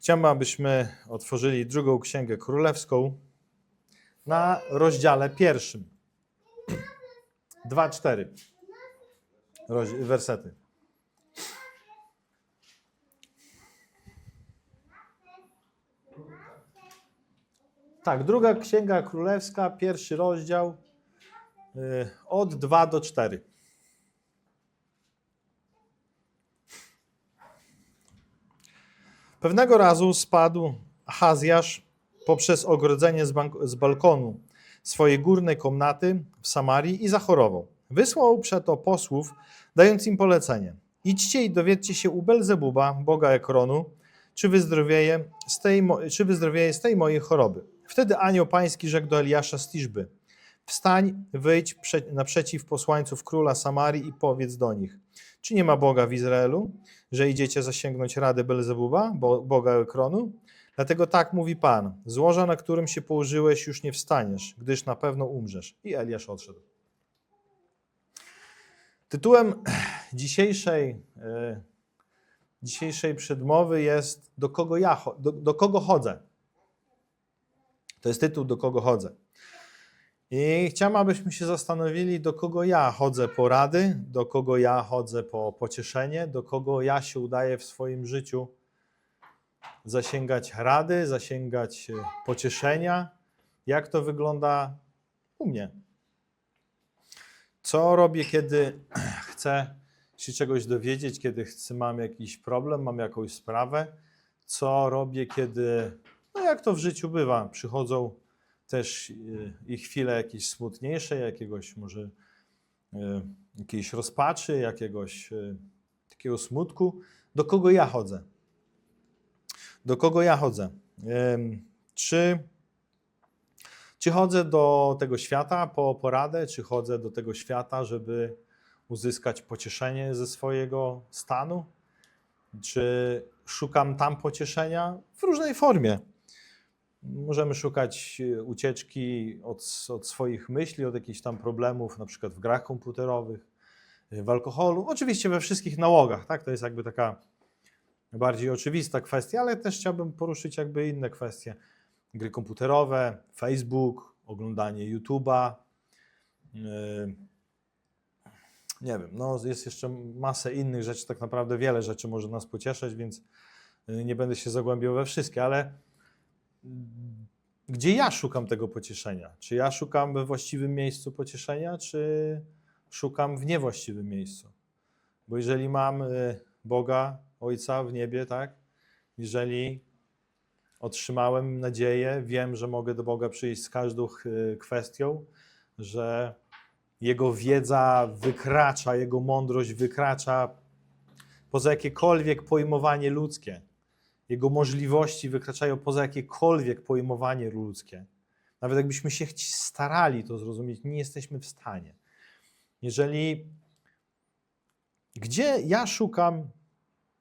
Chciałbym, abyśmy otworzyli drugą księgę królewską na rozdziale pierwszym. 2-4 Roz- wersety. Tak, druga księga królewska, pierwszy rozdział, y, od 2 do 4. Pewnego razu spadł Ahazjasz poprzez ogrodzenie z, z balkonu swojej górnej komnaty w Samarii i zachorował. Wysłał przeto posłów, dając im polecenie. Idźcie i dowiedzcie się u Belzebuba, boga Ekronu, czy wyzdrowieje z tej, czy wyzdrowieje z tej mojej choroby. Wtedy anioł pański rzekł do Eliasza z Tiszby. Wstań, wyjdź prze- naprzeciw posłańców króla Samarii i powiedz do nich. Czy nie ma Boga w Izraelu, że idziecie zasięgnąć rady Belzebuba, bo, boga Ekronu? Dlatego tak mówi Pan, złoża, na którym się położyłeś, już nie wstaniesz, gdyż na pewno umrzesz. I Eliasz odszedł. Tytułem dzisiejszej, e, dzisiejszej przedmowy jest do kogo, ja, do, do kogo chodzę. To jest tytuł Do kogo chodzę. I chciałbym, abyśmy się zastanowili, do kogo ja chodzę po rady, do kogo ja chodzę po pocieszenie, do kogo ja się udaję w swoim życiu zasięgać rady, zasięgać e, pocieszenia. Jak to wygląda u mnie? Co robię, kiedy chcę się czegoś dowiedzieć, kiedy chcę, mam jakiś problem, mam jakąś sprawę? Co robię, kiedy, no jak to w życiu bywa, przychodzą też y, i chwile jakieś smutniejsze, jakiegoś może y, jakiejś rozpaczy, jakiegoś y, takiego smutku. Do kogo ja chodzę? Do kogo ja chodzę? Czy, czy chodzę do tego świata po poradę, czy chodzę do tego świata, żeby uzyskać pocieszenie ze swojego stanu? Czy szukam tam pocieszenia w różnej formie? Możemy szukać e, ucieczki od, od swoich myśli, od jakichś tam problemów, na przykład w grach komputerowych, e, w alkoholu. Oczywiście we wszystkich nałogach, tak? To jest jakby taka bardziej oczywista kwestia, ale też chciałbym poruszyć jakby inne kwestie. Gry komputerowe, Facebook, oglądanie YouTube'a. Yy, Nie wiem, no jest jeszcze masę innych rzeczy, tak naprawdę wiele rzeczy może nas pocieszać, więc nie będę się zagłębiał we wszystkie, ale gdzie ja szukam tego pocieszenia? Czy ja szukam we właściwym miejscu pocieszenia, czy szukam w niewłaściwym miejscu? Bo jeżeli mam y, Boga, Ojca w niebie, tak? Jeżeli otrzymałem nadzieję, wiem, że mogę do Boga przyjść z każdą y, kwestią, że Jego wiedza wykracza, Jego mądrość wykracza poza jakiekolwiek pojmowanie ludzkie. Jego możliwości wykraczają poza jakiekolwiek pojmowanie ludzkie. Nawet jakbyśmy się starali to zrozumieć, nie jesteśmy w stanie. Jeżeli gdzie ja szukam,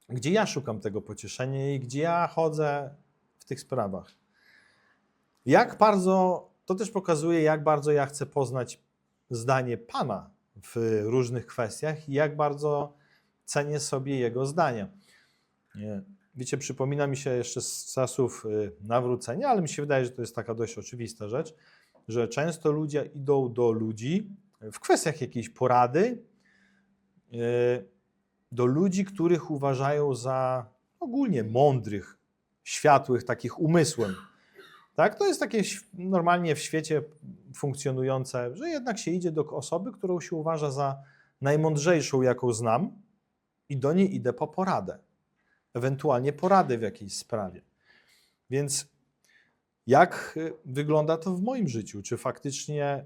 gdzie ja szukam tego pocieszenia i gdzie ja chodzę w tych sprawach. Jak bardzo, to też pokazuje, jak bardzo ja chcę poznać zdanie Pana w różnych kwestiach i jak bardzo cenię sobie Jego zdania. Nie. Wiecie, przypomina mi się jeszcze z czasów y, nawrócenia, ale mi się wydaje, że to jest taka dość oczywista rzecz, że często ludzie idą do ludzi w kwestiach jakiejś porady, y, do ludzi, których uważają za ogólnie mądrych, światłych, takich umysłem. Tak? To jest takie normalnie w świecie funkcjonujące, że jednak się idzie do osoby, którą się uważa za najmądrzejszą, jaką znam, i do niej idę po poradę. Ewentualnie poradę w jakiejś sprawie. Więc jak y, wygląda to w moim życiu? Czy faktycznie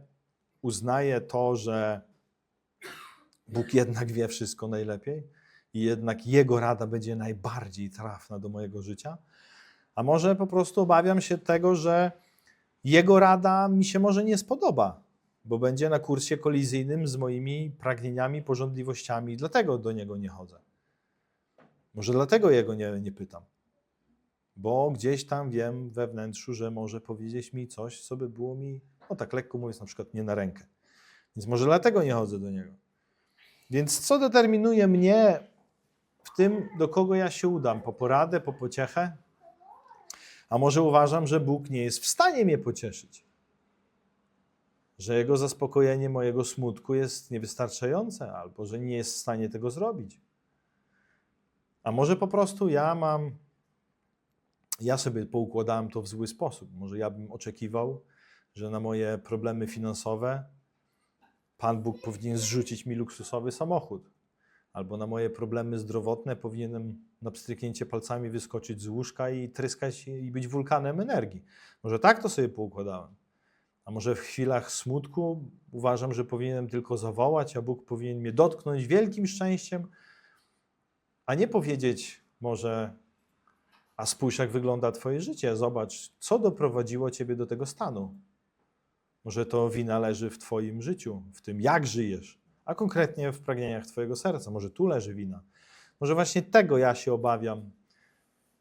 uznaję to, że Bóg jednak wie wszystko najlepiej i jednak Jego rada będzie najbardziej trafna do mojego życia? A może po prostu obawiam się tego, że Jego rada mi się może nie spodoba, bo będzie na kursie kolizyjnym z moimi pragnieniami, pożądliwościami, dlatego do Niego nie chodzę. Może dlatego Jego nie, nie pytam. Bo gdzieś tam wiem we wnętrzu, że może powiedzieć mi coś, co by było mi, no tak lekko mówiąc, na przykład nie na rękę. Więc może dlatego nie chodzę do Niego. Więc co determinuje mnie w tym, do kogo ja się udam? Po poradę, po pociechę? A może uważam, że Bóg nie jest w stanie mnie pocieszyć? Że Jego zaspokojenie mojego smutku jest niewystarczające, albo że nie jest w stanie tego zrobić? A może po prostu ja mam, ja sobie poukładałem to w zły sposób. Może ja bym oczekiwał, że na moje problemy finansowe Pan Bóg powinien zrzucić mi luksusowy samochód. Albo na moje problemy zdrowotne powinienem na pstryknięcie palcami wyskoczyć z łóżka i tryskać i być wulkanem energii. Może tak to sobie poukładałem. A może w chwilach smutku uważam, że powinienem tylko zawołać, a Bóg powinien mnie dotknąć wielkim szczęściem, a nie powiedzieć może, a spójrz jak wygląda Twoje życie, zobacz, co doprowadziło Ciebie do tego stanu. Może to wina leży w Twoim życiu, w tym jak żyjesz, a konkretnie w pragnieniach Twojego serca. Może tu leży wina. Może właśnie tego ja się obawiam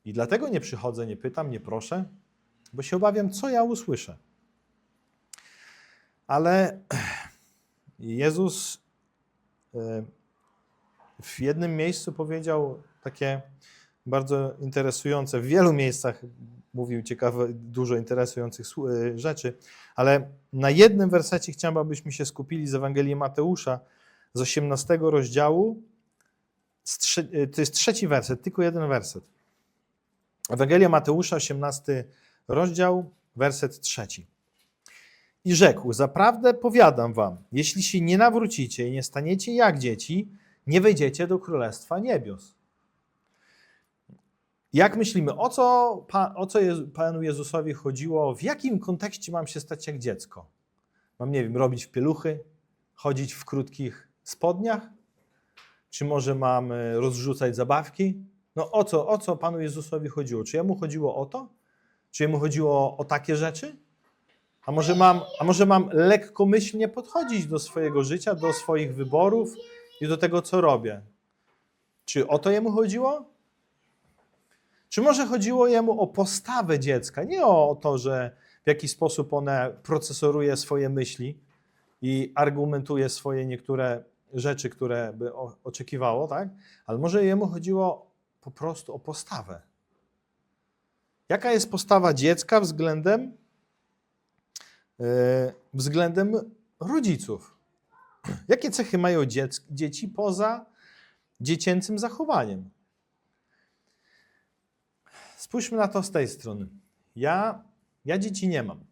i dlatego nie przychodzę, nie pytam, nie proszę, bo się obawiam, co ja usłyszę. Ale Jezus e, w jednym miejscu powiedział takie bardzo interesujące, w wielu miejscach mówił ciekawe, dużo interesujących e, rzeczy, ale na jednym wersecie chciałbym, abyśmy się skupili z Ewangelii Mateusza z 18 rozdziału. E, to jest trzeci werset, tylko jeden werset. Ewangelia Mateusza, 18 rozdział, werset trzeci. I rzekł: Zaprawdę powiadam wam, jeśli się nie nawrócicie i nie staniecie jak dzieci, nie wejdziecie do Królestwa Niebios. Jak myślimy, o co, o co Jezu, Panu Jezusowi chodziło? W jakim kontekście mam się stać jak dziecko? Mam, nie wiem, robić pieluchy, chodzić w krótkich spodniach? Czy może mam e, rozrzucać zabawki? No o co, o co Panu Jezusowi chodziło? Czy jemu chodziło o to? Czy jemu chodziło o takie rzeczy? A może mam, a może mam lekkomyślnie podchodzić do swojego życia, do swoich wyborów i do tego, co robię? Czy o to jemu chodziło? Czy może chodziło jemu o postawę dziecka? Nie o to, że w jaki sposób one procesoruje swoje myśli i argumentuje swoje niektóre rzeczy, które by oczekiwało, tak? Ale może jemu chodziło po prostu o postawę. Jaka jest postawa dziecka względem, yy, względem rodziców? Jakie cechy mają dziec- dzieci poza dziecięcym zachowaniem? Spójrzmy na to z tej strony. Ja, ja dzieci nie mam.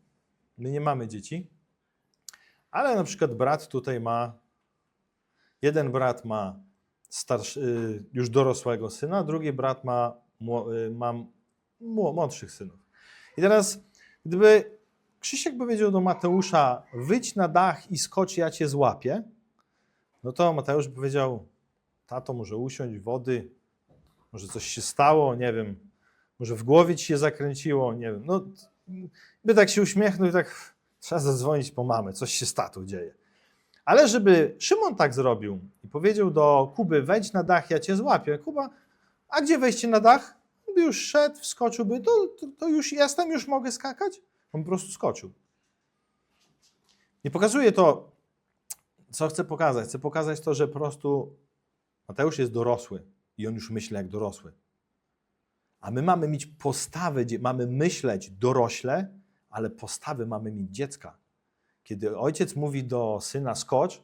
My nie mamy dzieci, ale na przykład brat tutaj ma, jeden brat ma starszy, y, już dorosłego syna, drugi brat ma, y, ma mło- młodszych synów. I teraz, gdyby Krzysiek powiedział do Mateusza, wyjdź na dach i skocz, ja cię złapię, no to Mateusz powiedział, tato, może usiąść, wody, może coś się stało, nie wiem, może w głowie ci się zakręciło, nie wiem. No, by tak się uśmiechnął i tak trzeba zadzwonić po mamę, coś się z tatą dzieje. Ale żeby Szymon tak zrobił i powiedział do Kuby, wejdź na dach, ja cię złapię. Kuba, a gdzie wejście na dach? By już szedł, wskoczyłby, to, to, to już jestem, już mogę skakać? On po prostu skoczył. Nie pokazuje to, co chcę pokazać. Chcę pokazać to, że po prostu Mateusz jest dorosły i on już myśli jak dorosły. A my mamy mieć postawę, dzie- mamy myśleć dorośle, ale postawy mamy mieć dziecka. Kiedy ojciec mówi do syna skocz,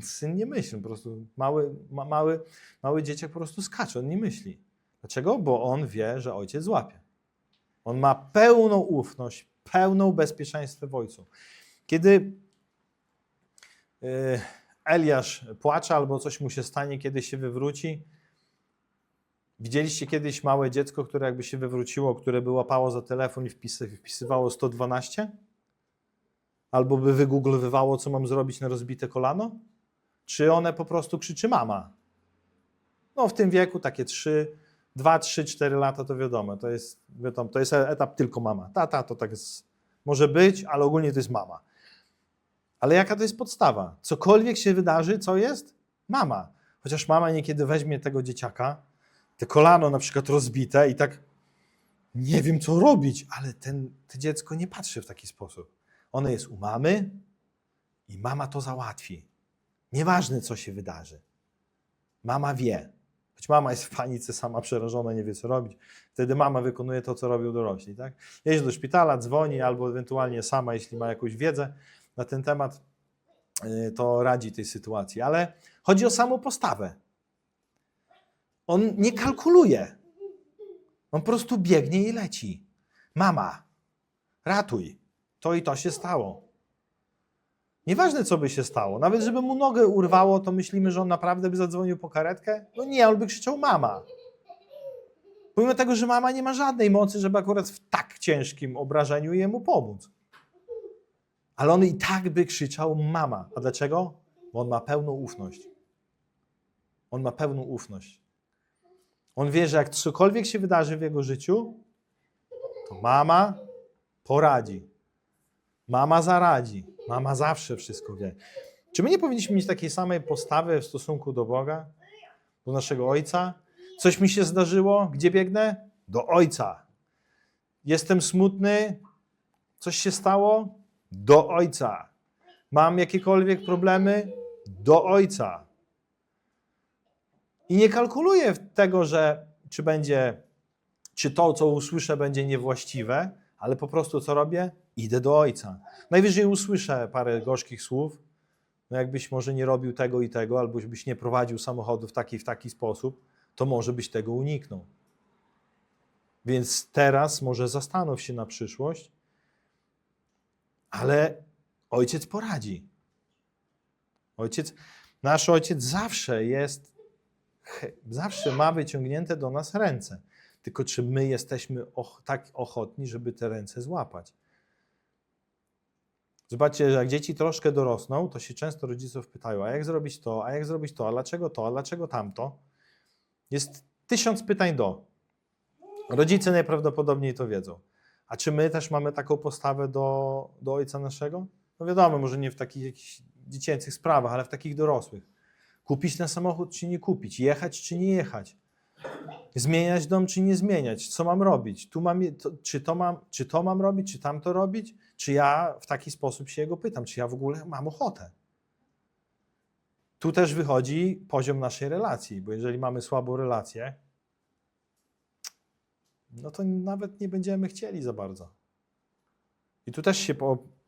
syn nie myśli, po prostu mały, ma, mały, mały dzieciak po prostu skacze, on nie myśli. Dlaczego? Bo on wie, że ojciec złapie. On ma pełną ufność, pełną bezpieczeństwo w ojcu. Kiedy yy, Eliasz płacze albo coś mu się stanie, kiedy się wywróci, Widzieliście kiedyś małe dziecko, które jakby się wywróciło, które by łapało za telefon i wpisy, wpisywało 112? Albo by wygooglowywało, co mam zrobić na rozbite kolano? Czy one po prostu krzyczy mama? No w tym wieku takie 3, 2, 3, 4 lata to wiadomo, to jest, wiadomo, to jest etap tylko mama. Tata to tak jest, może być, ale ogólnie to jest mama. Ale jaka to jest podstawa? Cokolwiek się wydarzy, co jest? Mama. Chociaż mama niekiedy weźmie tego dzieciaka, te kolano na przykład rozbite i tak nie wiem, co robić, ale ten, to dziecko nie patrzy w taki sposób. Ono jest u mamy i mama to załatwi. Nieważne, co się wydarzy. Mama wie. Choć mama jest w panice, sama przerażona, nie wie co robić. Wtedy mama wykonuje to, co robią dorośli. Tak? Jeździ do szpitala, dzwoni, albo ewentualnie sama, jeśli ma jakąś wiedzę na ten temat, y, to radzi tej sytuacji. Ale chodzi o samą postawę. On nie kalkuluje. On po prostu biegnie i leci. Mama, ratuj. To i to się stało. Nieważne, co by się stało. Nawet żeby mu nogę urwało, to myślimy, że on naprawdę by zadzwonił po karetkę? No nie, on by krzyczał mama. Pomimo tego, że mama nie ma żadnej mocy, żeby akurat w tak ciężkim obrażeniu jemu pomóc. Ale on i tak by krzyczał mama. A dlaczego? Bo on ma pełną ufność. On ma pełną ufność. On wie, że jak cokolwiek się wydarzy w jego życiu, to mama poradzi. Mama zaradzi. Mama zawsze wszystko wie. Czy my nie powinniśmy mieć takiej samej postawy w stosunku do Boga, do naszego Ojca? Coś mi się zdarzyło, gdzie biegnę? Do Ojca. Jestem smutny, coś się stało? Do Ojca. Mam jakiekolwiek problemy? Do Ojca. I nie kalkuluję tego, że czy będzie, czy to, co usłyszę, będzie niewłaściwe, ale po prostu co robię? Idę do Ojca. Najwyżej usłyszę parę gorzkich słów, no jakbyś może nie robił tego i tego, albo byś nie prowadził samochodu w taki w taki sposób, to może byś tego uniknął. Więc teraz może zastanów się na przyszłość, ale ojciec poradzi. Ojciec, nasz ojciec zawsze jest, zawsze ma wyciągnięte do nas ręce. Tylko czy my jesteśmy och, tak ochotni, żeby te ręce złapać? Zobaczcie, że jak dzieci troszkę dorosną, to się często rodziców pytają, a jak zrobić to, a jak zrobić to, a dlaczego to, a dlaczego tamto? Jest tysiąc pytań do. Rodzice najprawdopodobniej to wiedzą. A czy my też mamy taką postawę do, do ojca naszego? No wiadomo, może nie w takich jakichś dziecięcych sprawach, ale w takich dorosłych. Kupić na samochód, czy nie kupić? Jechać, czy nie jechać? Zmieniać dom, czy nie zmieniać? Co mam robić? Tu mam, to, czy, to mam, czy to mam robić, czy tamto robić? Czy ja w taki sposób się jego pytam? Czy ja w ogóle mam ochotę? Tu też wychodzi poziom naszej relacji, bo jeżeli mamy słabą relację, no to nawet nie będziemy chcieli za bardzo. I tu też się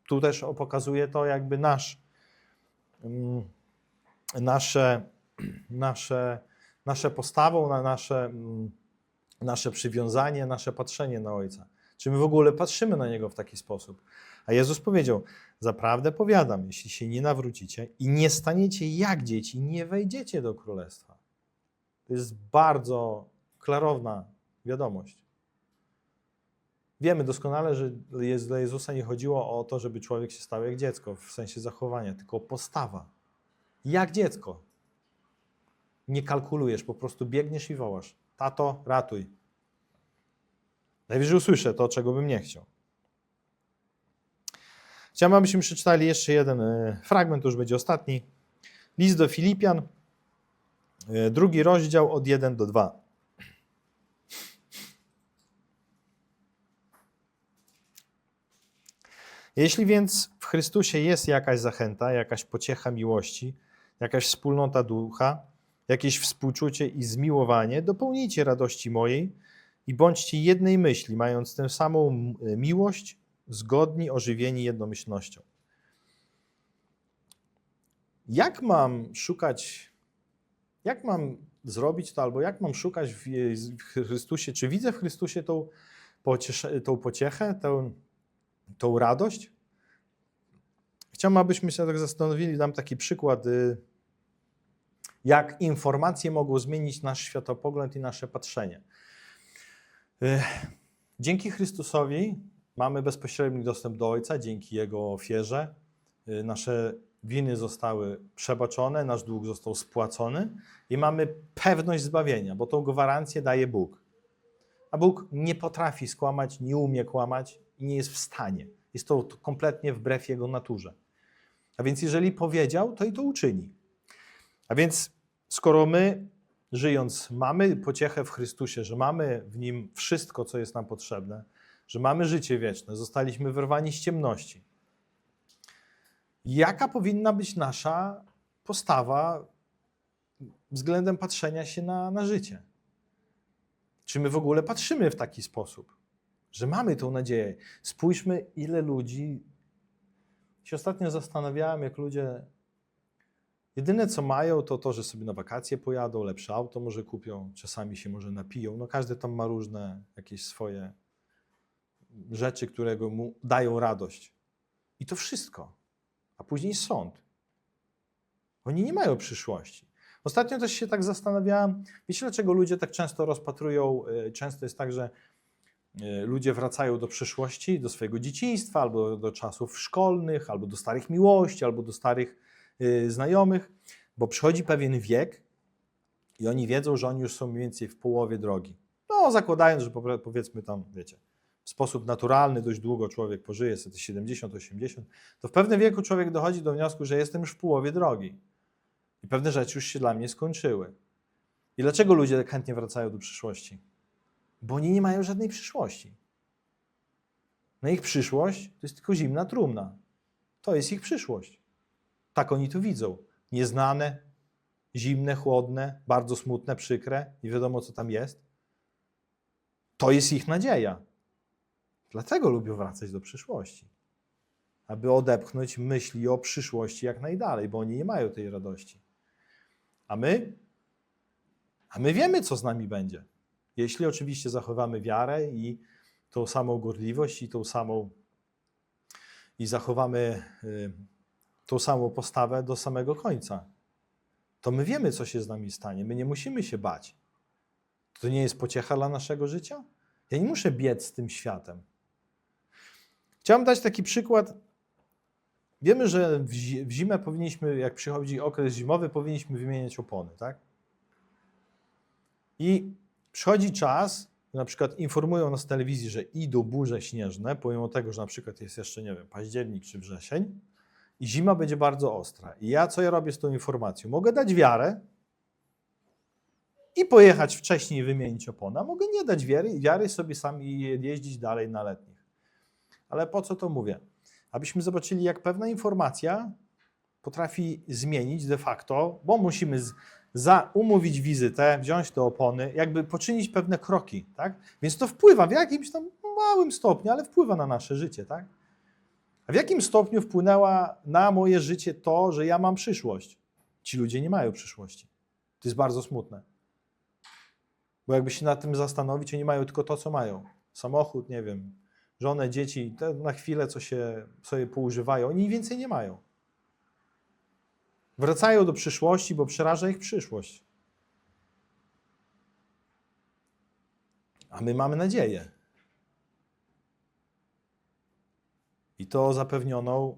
tu też pokazuje to jakby nasz, mm, nasze, nasze, nasze postawą, na nasze, mm, nasze przywiązanie, nasze patrzenie na Ojca. Czy my w ogóle patrzymy na Niego w taki sposób? A Jezus powiedział, zaprawdę powiadam, jeśli się nie nawrócicie i nie staniecie jak dzieci, nie wejdziecie do Królestwa. To jest bardzo klarowna wiadomość. Wiemy doskonale, że dla Jezusa nie chodziło o to, żeby człowiek się stał jak dziecko w sensie zachowania, tylko postawa. Jak dziecko. Nie kalkulujesz, po prostu biegniesz i wołasz. Tato, ratuj. Najwyżej usłyszę to, czego bym nie chciał. Chciałbym, abyśmy przeczytali jeszcze jeden e, fragment, to już będzie ostatni. List do Filipian, e, drugi rozdział od 1 do 2. Jeśli więc w Chrystusie jest jakaś zachęta, jakaś pociecha miłości, jakaś wspólnota ducha, jakieś współczucie i zmiłowanie, dopełnijcie radości mojej i bądźcie jednej myśli, mając tę samą m- miłość, zgodni, ożywieni jednomyślnością. Jak mam szukać, jak mam zrobić to, albo jak mam szukać w Chrystusie, czy widzę w Chrystusie tą, tą pociechę, tę, tą radość? Chciałbym, abyśmy się tak zastanowili, dam taki przykład, y, jak informacje mogą zmienić nasz światopogląd i nasze patrzenie. Y, Dzięki Chrystusowi mamy bezpośredni dostęp do Ojca, dzięki Jego ofierze. Y, Nasze winy zostały przebaczone, nasz dług został spłacony i mamy pewność zbawienia, bo tą gwarancję daje Bóg. A Bóg nie potrafi skłamać, nie umie kłamać i nie jest w stanie. Jest to kompletnie wbrew Jego naturze. A więc jeżeli powiedział, to i to uczyni. A więc skoro my, żyjąc, mamy pociechę w Chrystusie, że mamy w Nim wszystko, co jest nam potrzebne, że mamy życie wieczne, zostaliśmy wyrwani z ciemności, jaka powinna być nasza postawa względem patrzenia się na, na życie. Czy my w ogóle patrzymy w taki sposób, że mamy tą nadzieję? Spójrzmy, ile ludzi. Się ostatnio zastanawiałem, jak ludzie. Jedyne co mają, to to, że sobie na wakacje pojadą, lepsze auto może kupią, czasami się może napiją. No każdy tam ma różne jakieś swoje rzeczy, które mu dają radość. I to wszystko. A później sąd. Oni nie mają przyszłości. Ostatnio też się tak zastanawiałem, wiecie dlaczego ludzie tak często rozpatrują, y, często jest tak, że y, ludzie wracają do przeszłości, do swojego dzieciństwa, albo do czasów szkolnych, albo do starych miłości, albo do starych znajomych, bo przychodzi pewien wiek i oni wiedzą, że oni już są mniej więcej w połowie drogi. No, zakładając, że powiedzmy tam, wiecie, w sposób naturalny dość długo człowiek pożyje, sobie te 70, 80, to w pewnym wieku człowiek dochodzi do wniosku, że jestem już w połowie drogi. I pewne rzeczy już się dla mnie skończyły. I dlaczego ludzie chętnie wracają do przyszłości? Bo oni nie mają żadnej przyszłości. Na ich przyszłość to jest tylko zimna trumna. To jest ich przyszłość. Tak oni to widzą. Nieznane, zimne, chłodne, bardzo smutne, przykre, nie wiadomo co tam jest. To jest ich nadzieja. Dlatego lubią wracać do przyszłości. Aby odepchnąć myśli o przyszłości jak najdalej, bo oni nie mają tej radości. A my? A my wiemy, co z nami będzie. Jeśli oczywiście zachowamy wiarę i tą samą gorliwość i tą samą i zachowamy y, tą samą postawę do samego końca, to my wiemy, co się z nami stanie. My nie musimy się bać. To nie jest pociecha dla naszego życia? Ja nie muszę biec z tym światem. Chciałem dać taki przykład. Wiemy, że w zi- w zimę powinniśmy, jak przychodzi okres zimowy, powinniśmy wymieniać opony, tak? I przychodzi czas, na przykład informują nas w telewizji, że idą burze śnieżne, pomimo tego, że na przykład jest jeszcze, nie wiem, październik czy wrzesień zima będzie bardzo ostra. I ja co ja robię z tą informacją? Mogę dać wiarę i pojechać wcześniej wymienić opona. Mogę nie dać wiary, wiary sobie sam i jeździć dalej na letnich. Ale po co to mówię? Abyśmy zobaczyli, jak pewna informacja potrafi zmienić de facto, bo musimy z, za, umówić wizytę, wziąć te opony, jakby poczynić pewne kroki, tak? Więc to wpływa w jakimś tam małym stopniu, ale wpływa na nasze życie, tak? A w jakim stopniu wpłynęła na moje życie to, że ja mam przyszłość? Ci ludzie nie mają przyszłości. To jest bardzo smutne. Bo jakby się nad tym zastanowić, oni mają tylko to, co mają. Samochód, nie wiem, żonę, dzieci, na chwilę, co się sobie poużywają. Oni więcej nie mają. Wracają do przyszłości, bo przeraża ich przyszłość. A my mamy nadzieję. I to zapewnioną,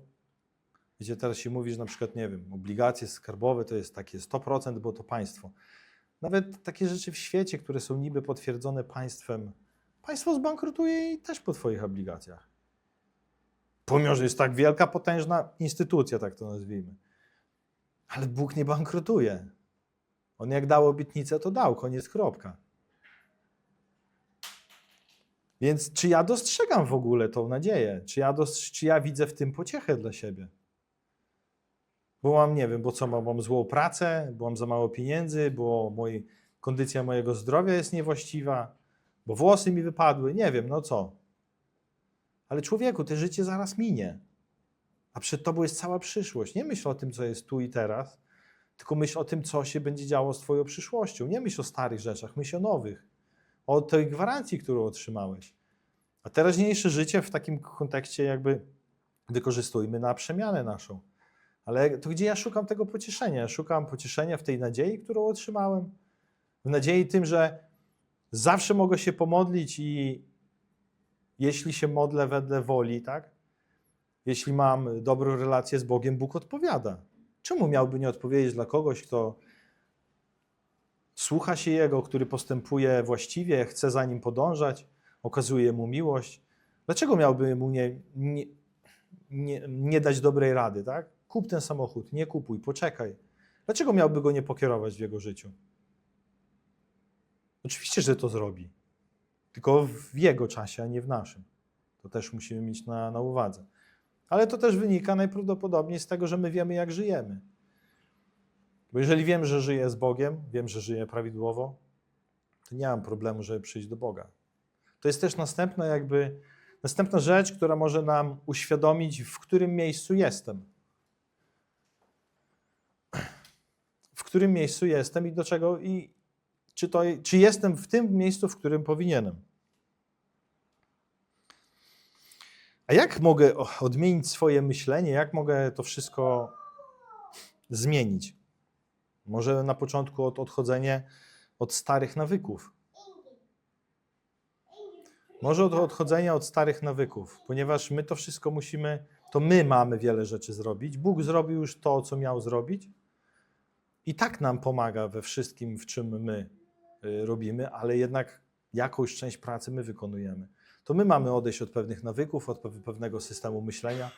wiecie, teraz się mówi, że na przykład, nie wiem, obligacje skarbowe to jest takie 100%, bo to państwo. Nawet takie rzeczy w świecie, które są niby potwierdzone państwem, państwo zbankrutuje i też po Twoich obligacjach. Pomimo, że jest tak wielka, potężna instytucja, tak to nazwijmy. Ale Bóg nie bankrutuje. On jak dał obietnicę, to dał, koniec, kropka. Więc czy ja dostrzegam w ogóle tą nadzieję? Czy ja, czy ja widzę w tym pociechę dla siebie? Bo mam, nie wiem, bo co, mam, mam złą pracę, bo mam za mało pieniędzy, bo moi, kondycja mojego zdrowia jest niewłaściwa, bo włosy mi wypadły, nie wiem, no co. Ale człowieku, te życie zaraz minie. A przed tobą jest cała przyszłość. Nie myśl o tym, co jest tu i teraz, tylko myśl o tym, co się będzie działo z twoją przyszłością. Nie myśl o starych rzeczach, myśl o nowych. O tej gwarancji, którą otrzymałeś. A teraźniejsze życie w takim kontekście jakby wykorzystujmy na przemianę naszą. Ale to gdzie ja szukam tego pocieszenia? Szukam pocieszenia w tej nadziei, którą otrzymałem. W nadziei tym, że zawsze mogę się pomodlić i jeśli się modlę wedle woli, tak? Jeśli mam dobrą relację z Bogiem, Bóg odpowiada. Czemu miałby nie odpowiedzieć dla kogoś, kto słucha się Jego, który postępuje właściwie, chce za Nim podążać, okazuje Mu miłość? Dlaczego miałby Mu nie, nie, nie, nie dać dobrej rady, tak? Kup ten samochód, nie kupuj, poczekaj. Dlaczego miałby go nie pokierować w jego życiu? Oczywiście, że to zrobi. Tylko w jego czasie, a nie w naszym. To też musimy mieć na, na uwadze. Ale to też wynika najprawdopodobniej z tego, że my wiemy, jak żyjemy. Bo jeżeli wiem, że żyję z Bogiem, wiem, że żyję prawidłowo, to nie mam problemu, żeby przyjść do Boga. To jest też następna jakby następna rzecz, która może nam uświadomić, w którym miejscu jestem. W którym miejscu jestem i do czego i czy, to, czy jestem w tym miejscu, w którym powinienem. A jak mogę odmienić swoje myślenie? Jak mogę to wszystko zmienić? Może na początku od odchodzenie od starych nawyków. Może od odchodzenia od starych nawyków, ponieważ my to wszystko musimy, to my mamy wiele rzeczy zrobić. Bóg zrobił już to, co miał zrobić. I tak nam pomaga we wszystkim, w czym my y, robimy, ale jednak jakąś część pracy my wykonujemy. To my mamy odejść od pewnych nawyków, od pe- pewnego systemu myślenia.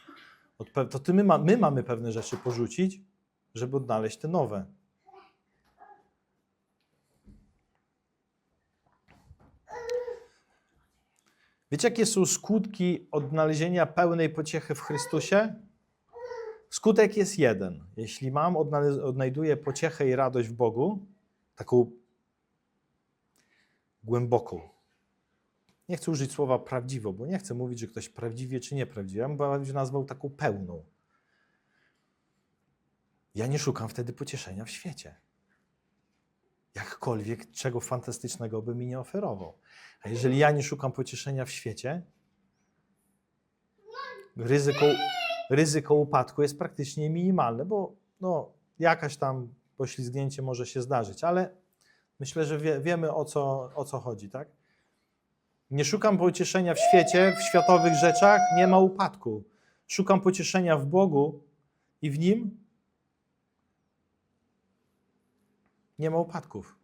To my, ma, my mamy pewne rzeczy porzucić, żeby odnaleźć te nowe. Wiecie, jakie są skutki odnalezienia pełnej pociechy w Chrystusie? Skutek jest jeden. Jeśli mam, odnajduję pociechę i radość w Bogu, taką głęboką. Nie chcę użyć słowa prawdziwą, bo nie chcę mówić, że ktoś prawdziwie czy nieprawdziwie. Ja bym nazwał taką pełną. Ja nie szukam wtedy pocieszenia w świecie. Jakkolwiek czego fantastycznego by mi nie oferował. A jeżeli ja nie szukam pocieszenia w świecie, ryzyko, ryzyko upadku jest praktycznie minimalne, bo no, jakaś tam poślizgnięcie może się zdarzyć, ale myślę, że wie, wiemy o co, o co chodzi, tak? Nie szukam pocieszenia w świecie, w światowych rzeczach, nie ma upadku. Szukam pocieszenia w Bogu i w Nim nie ma upadków.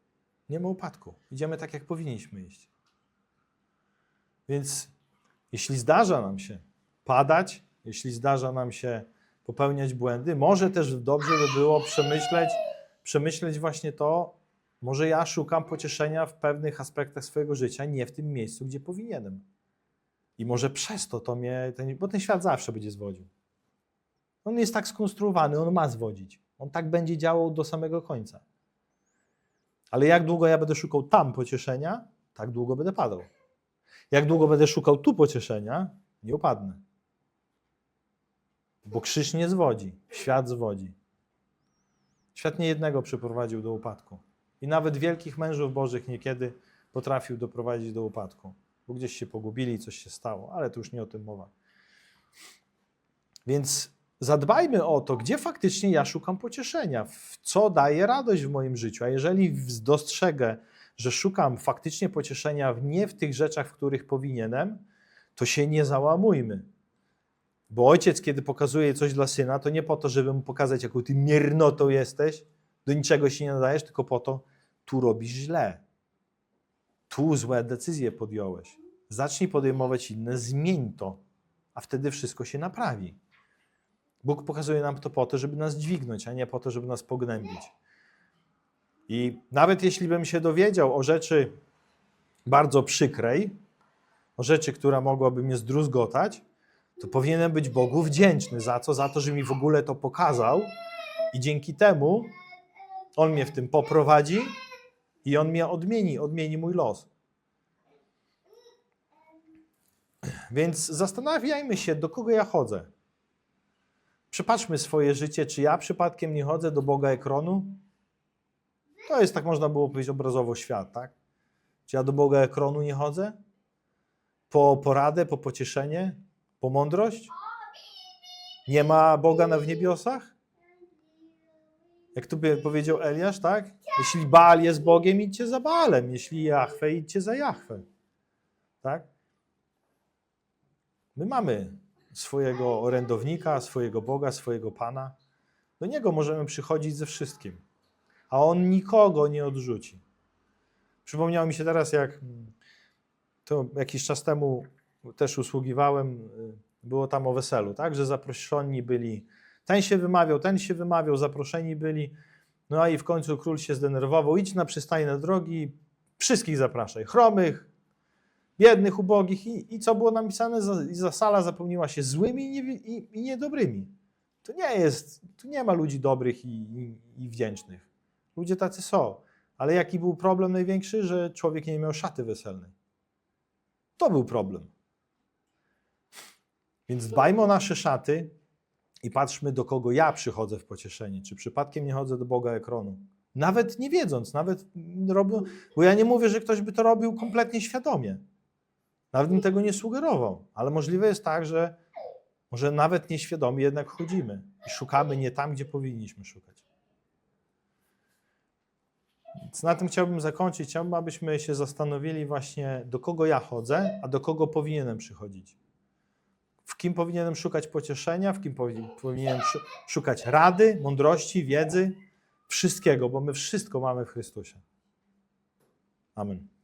Nie ma upadku. Idziemy tak, jak powinniśmy iść. Więc jeśli zdarza nam się padać, jeśli zdarza nam się popełniać błędy, może też dobrze by było przemyśleć, przemyśleć właśnie to, może ja szukam pocieszenia w pewnych aspektach swojego życia, nie w tym miejscu, gdzie powinienem. I może przez to to mnie, ten, bo ten świat zawsze będzie zwodził. On jest tak skonstruowany, on ma zwodzić. On tak będzie działał do samego końca. Ale jak długo ja będę szukał tam pocieszenia, tak długo będę padał. Jak długo będę szukał tu pocieszenia, nie upadnę. Bo krzyż nie zwodzi, świat zwodzi. Świat nie jednego przyprowadził do upadku. I nawet wielkich mężów bożych niekiedy potrafił doprowadzić do upadku, bo gdzieś się pogubili, coś się stało, ale to już nie o tym mowa. Więc zadbajmy o to, gdzie faktycznie ja szukam pocieszenia, w co daje radość w moim życiu. A jeżeli dostrzegę, że szukam faktycznie pocieszenia nie w tych rzeczach, w których powinienem, to się nie załamujmy. Bo ojciec, kiedy pokazuje coś dla syna, to nie po to, żeby mu pokazać, jaką ty miernotą jesteś, do niczego się nie nadajesz, tylko po to, tu robisz źle. Tu złe decyzje podjąłeś. Zacznij podejmować inne, zmień to, a wtedy wszystko się naprawi. Bóg pokazuje nam to po to, żeby nas dźwignąć, a nie po to, żeby nas pognębić. I nawet jeśli bym się dowiedział o rzeczy bardzo przykrej, o rzeczy, która mogłaby mnie zdruzgotać, to powinienem być Bogu wdzięczny za? Za to, że mi w ogóle to pokazał i dzięki temu On mnie w tym poprowadzi i On mnie odmieni, odmieni mój los. Więc zastanawiajmy się, do kogo ja chodzę. Przypatrzmy swoje życie, czy ja przypadkiem nie chodzę do Boga Ekronu? To jest, tak można było powiedzieć, obrazowo świat, tak? Czy ja do Boga Ekronu nie chodzę? Po poradę, po pocieszenie, po mądrość? Nie ma Boga na w niebiosach? Jak tu powiedział Eliasz, tak? Jeśli Baal jest Bogiem, idźcie za Baalem. Jeśli Jahwe, idźcie za Jahwe. Tak? My mamy swojego orędownika, swojego Boga, swojego Pana. Do Niego możemy przychodzić ze wszystkim, a On nikogo nie odrzuci. Przypomniało mi się teraz, jak to jakiś czas temu też usługiwałem, było tam o weselu, tak, że zaproszeni byli, ten się wymawiał, ten się wymawiał, zaproszeni byli, no a i w końcu król się zdenerwował, idź na przystajne drogi, wszystkich zapraszaj, chromych, biednych, ubogich i, i co było napisane, za, za sala zapełniła się złymi i, nie, i, i niedobrymi. to nie jest, tu nie ma ludzi dobrych i, i, wdzięcznych. Ludzie tacy są. Ale jaki był problem największy? Że człowiek nie miał szaty weselnej. To był problem. Więc dbajmy o nasze szaty i patrzmy, do kogo ja przychodzę w pocieszenie. Czy przypadkiem nie chodzę do Boga ekronu? Nawet nie wiedząc, nawet robią, bo ja nie mówię, że ktoś by to robił kompletnie świadomie. Nawet bym tego nie sugerował, ale możliwe jest tak, że może nawet nieświadomie jednak chodzimy i szukamy nie tam, gdzie powinniśmy szukać. Więc na tym chciałbym zakończyć. Chciałbym, abyśmy się zastanowili właśnie, do kogo ja chodzę, a do kogo powinienem przychodzić. W kim powinienem szukać pocieszenia, w kim powi- powinienem szu- szukać rady, mądrości, wiedzy, wszystkiego, bo my wszystko mamy w Chrystusie. Amen.